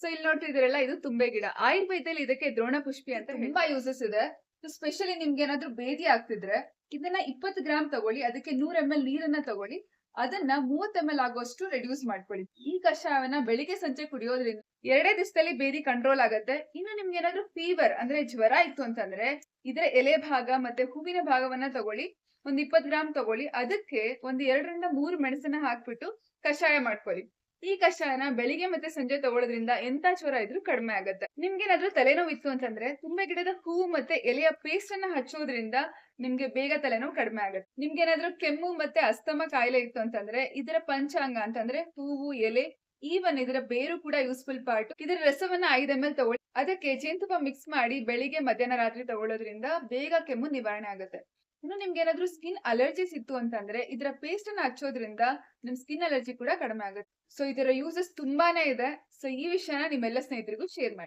So ಇಲ್ಲಿ ನೋಡ್ತಿದ್ದೀರಲ್ಲ ಇದು ತುಂಬೆ ಗಿಡ. ಆಯುರ್ವೇದದಲ್ಲಿ ಇದಕ್ಕೆ ದ್ರೋಣ ಪುಷ್ಪಿ ಅಂತ ತುಂಬಾ ಯೂಸಸ್ ಇದೆ. ಸ್ಪೆಷಲಿ ನಿಮ್ಗೆ ಏನಾದ್ರೂ ಬೇದಿ ಆಗ್ತಿದ್ರೆ ಇದನ್ನ ಇಪ್ಪತ್ತು ಗ್ರಾಮ್ ತಗೊಳ್ಳಿ ಅದಕ್ಕೆ ನೂರ್ ಎಂ ಎಲ್ ನೀರನ್ನ ತಗೊಳ್ಳಿ ಅದನ್ನ ಮೂವತ್ ಎಂ ಎಲ್ ಆಗೋಷ್ಟು ರೆಡ್ಯೂಸ್ ಮಾಡ್ಕೊಳ್ಳಿ. ಈ ಕಷಾಯವನ್ನ ಬೆಳಿಗ್ಗೆ ಸಂಜೆ ಕುಡಿಯೋದ್ರಿಂದ ಎರಡೇ ದಿವಸದಲ್ಲಿ ಬೇದಿ ಕಂಟ್ರೋಲ್ ಆಗತ್ತೆ. ಇನ್ನು ನಿಮ್ಗೆ ಏನಾದ್ರು ಫೀವರ್ ಅಂದ್ರೆ ಜ್ವರ ಇತ್ತು ಅಂತಂದ್ರೆ ಇದರ ಎಲೆ ಭಾಗ ಮತ್ತೆ ಹೂವಿನ ಭಾಗವನ್ನ ತಗೊಳ್ಳಿ ಒಂದ್ ಇಪ್ಪತ್ ಗ್ರಾಮ್ ತಗೊಳ್ಳಿ ಅದಕ್ಕೆ ಒಂದ್ ಎರಡರಿಂದ ಮೂರು ಮೆಣಸನ್ನ ಹಾಕ್ಬಿಟ್ಟು ಕಷಾಯ ಮಾಡ್ಕೊಳ್ಳಿ. ಈ ಕಷಾಯನ ಬೆಳಿಗ್ಗೆ ಮತ್ತೆ ಸಂಜೆ ತಗೊಳ್ಳೋದ್ರಿಂದ ಎಂತ ಜ್ವರ ಇದ್ರೂ ಕಡಿಮೆ ಆಗುತ್ತೆ. ನಿಮ್ಗೇನಾದ್ರೂ ತಲೆನೋವು ಇತ್ತು ಅಂತಂದ್ರೆ ತುಂಬೆ ಗಿಡದ ಹೂವು ಮತ್ತೆ ಎಲೆಯ ಪೇಸ್ಟ್ ಅನ್ನ ಹಚ್ಚೋದ್ರಿಂದ ನಿಮ್ಗೆ ಬೇಗ ತಲೆನೋವು ಕಡಿಮೆ ಆಗುತ್ತೆ. ನಿಮ್ಗೇನಾದ್ರೂ ಕೆಮ್ಮು ಮತ್ತೆ ಅಸ್ತಮ ಕಾಯಿಲೆ ಇತ್ತು ಅಂತಂದ್ರೆ ಇದರ ಪಂಚಾಂಗ ಅಂತಂದ್ರೆ ಹೂವು, ಎಲೆ ಈವನ್ ಇದರ ಬೇರು ಕೂಡ ಯೂಸ್ಫುಲ್ ಪಾರ್ಟ್ ಇದರ ರಸವನ್ನ ಐದ್ ಎಂ ಎಲ್ ತಗೊಳ್ಳಿ. ಅದಕ್ಕೆ ಜೇನುತುಪ್ಪ ಮಿಕ್ಸ್ ಮಾಡಿ ಬೆಳಿಗ್ಗೆ ಮಧ್ಯಾಹ್ನ ರಾತ್ರಿ ತಗೊಳ್ಳೋದ್ರಿಂದ ಬೇಗ ಕೆಮ್ಮು ನಿವಾರಣೆ ಆಗುತ್ತೆ. ಇನ್ನು ನಿಮ್ಗೆ ಏನಾದ್ರು ಸ್ಕಿನ್ ಅಲರ್ಜಿಸ್ ಇತ್ತು ಅಂತಂದ್ರೆ ಇದರ ಪೇಸ್ಟ್ ಅನ್ನ ಹಚ್ಚೋದ್ರಿಂದ ನಿಮ್ ಸ್ಕಿನ್ ಅಲರ್ಜಿ ಕೂಡ ಕಡಿಮೆ ಆಗುತ್ತೆ. ಸೊ ಇದರ ಯೂಸಸ್ ತುಂಬಾನೇ ಇದೆ. ಸೊ ಈ ವಿಷಯನ ನಿಮ್ಮೆಲ್ಲ ಸ್ನೇಹಿತರಿಗೂ ಶೇರ್ ಮಾಡಿ.